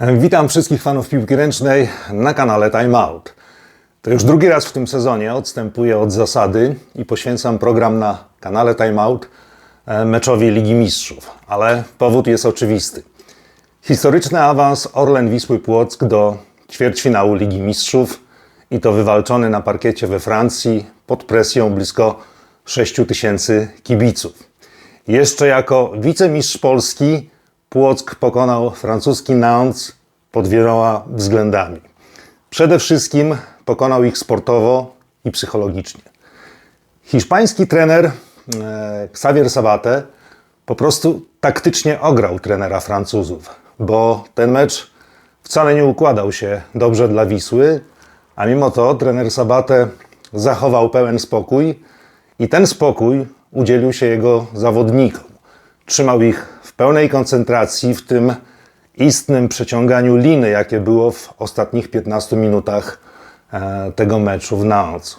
Witam wszystkich fanów piłki ręcznej na kanale Time Out. To już drugi raz w tym sezonie odstępuję od zasady i poświęcam program na kanale Time Out e, meczowi Ligi Mistrzów, ale powód jest oczywisty. Historyczny awans Orlen Wisły Płock do ćwierćfinału Ligi Mistrzów i to wywalczony na parkiecie we Francji pod presją blisko 6 tysięcy kibiców. Jeszcze jako wicemistrz Polski Płock pokonał francuski Nantes pod wieloma względami. Przede wszystkim pokonał ich sportowo i psychologicznie. Hiszpański trener e, Xavier Sabate po prostu taktycznie ograł trenera Francuzów, bo ten mecz wcale nie układał się dobrze dla Wisły, a mimo to trener Sabate zachował pełen spokój i ten spokój udzielił się jego zawodnikom. Trzymał ich pełnej koncentracji w tym istnym przeciąganiu liny, jakie było w ostatnich 15 minutach e, tego meczu w Nantes.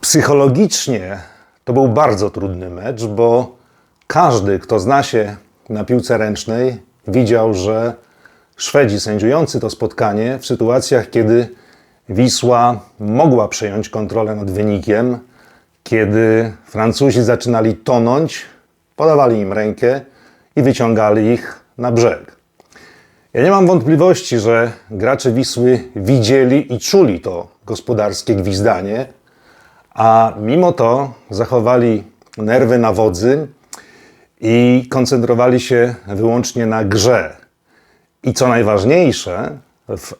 Psychologicznie to był bardzo trudny mecz, bo każdy, kto zna się na piłce ręcznej, widział, że Szwedzi sędziujący to spotkanie w sytuacjach, kiedy Wisła mogła przejąć kontrolę nad wynikiem, kiedy Francuzi zaczynali tonąć, podawali im rękę i wyciągali ich na brzeg. Ja nie mam wątpliwości, że gracze Wisły widzieli i czuli to gospodarskie gwizdanie, a mimo to zachowali nerwy na wodzy i koncentrowali się wyłącznie na grze. I co najważniejsze, w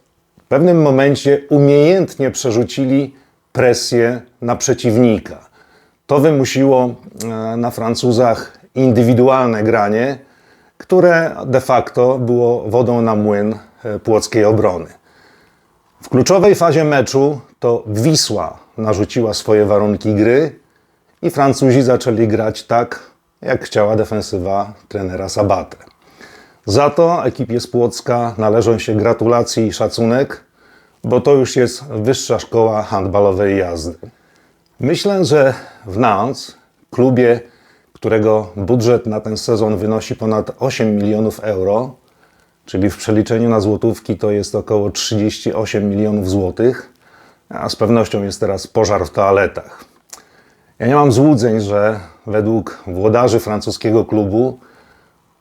pewnym momencie umiejętnie przerzucili presję na przeciwnika. To wymusiło e, na Francuzach indywidualne granie, które de facto było wodą na młyn e, płockiej obrony. W kluczowej fazie meczu to Wisła narzuciła swoje warunki gry i Francuzi zaczęli grać tak, jak chciała defensywa trenera Sabate. Za to ekipie z Płocka należą się gratulacje i szacunek, bo to już jest wyższa szkoła handbalowej jazdy. Myślę, że w Nantes, klubie, którego budżet na ten sezon wynosi ponad 8 milionów euro, czyli w przeliczeniu na złotówki to jest około 38 milionów złotych, a z pewnością jest teraz pożar w toaletach. Ja nie mam złudzeń, że według włodarzy francuskiego klubu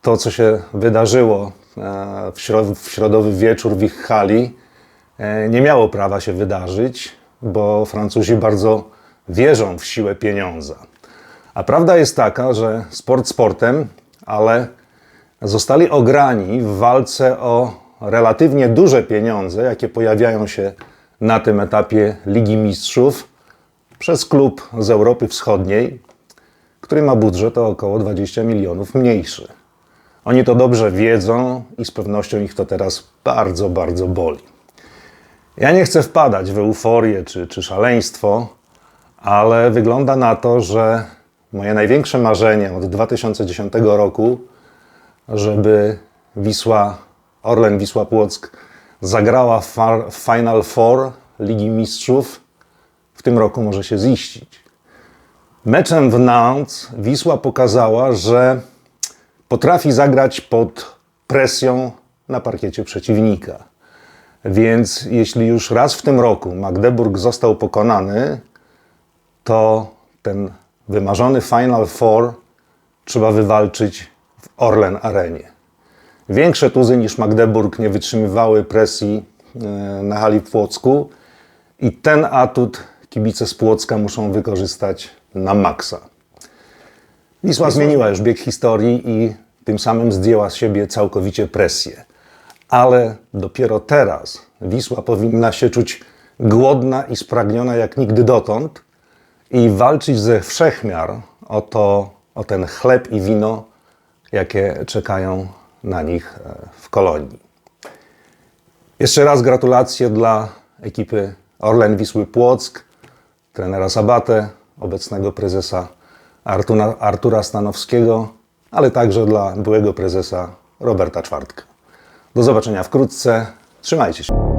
to, co się wydarzyło e, w, środ w środowy wieczór w ich hali, e, nie miało prawa się wydarzyć, bo Francuzi bardzo wierzą w siłę pieniądza. A prawda jest taka, że sport sportem, ale zostali ograni w walce o relatywnie duże pieniądze, jakie pojawiają się na tym etapie Ligi Mistrzów przez klub z Europy Wschodniej, który ma budżet o około 20 milionów mniejszy. Oni to dobrze wiedzą i z pewnością ich to teraz bardzo, bardzo boli. Ja nie chcę wpadać w euforię czy, czy szaleństwo, ale wygląda na to, że moje największe marzenie od 2010 roku, żeby Wisła, Orlen Wisła Płock zagrała w Final Four Ligi Mistrzów, w tym roku może się ziścić. Meczem w Nantes Wisła pokazała, że potrafi zagrać pod presją na parkiecie przeciwnika. Więc jeśli już raz w tym roku Magdeburg został pokonany, to ten wymarzony Final Four trzeba wywalczyć w Orlen Arenie. Większe tuzy niż Magdeburg nie wytrzymywały presji e, na hali w Płocku i ten atut kibice z Płocka muszą wykorzystać na maksa. Wisła zmieniła już bieg historii i tym samym zdjęła z siebie całkowicie presję. Ale dopiero teraz Wisła powinna się czuć głodna i spragniona jak nigdy dotąd i walczyć ze wszechmiar o, to, o ten chleb i wino, jakie czekają na nich e, w kolonii. Jeszcze raz gratulacje dla ekipy Orlen Wisły Płock, trenera Sabatę, obecnego prezesa Artura, Artura Stanowskiego, ale także dla byłego prezesa Roberta Czwartka. Do zobaczenia wkrótce. Trzymajcie się.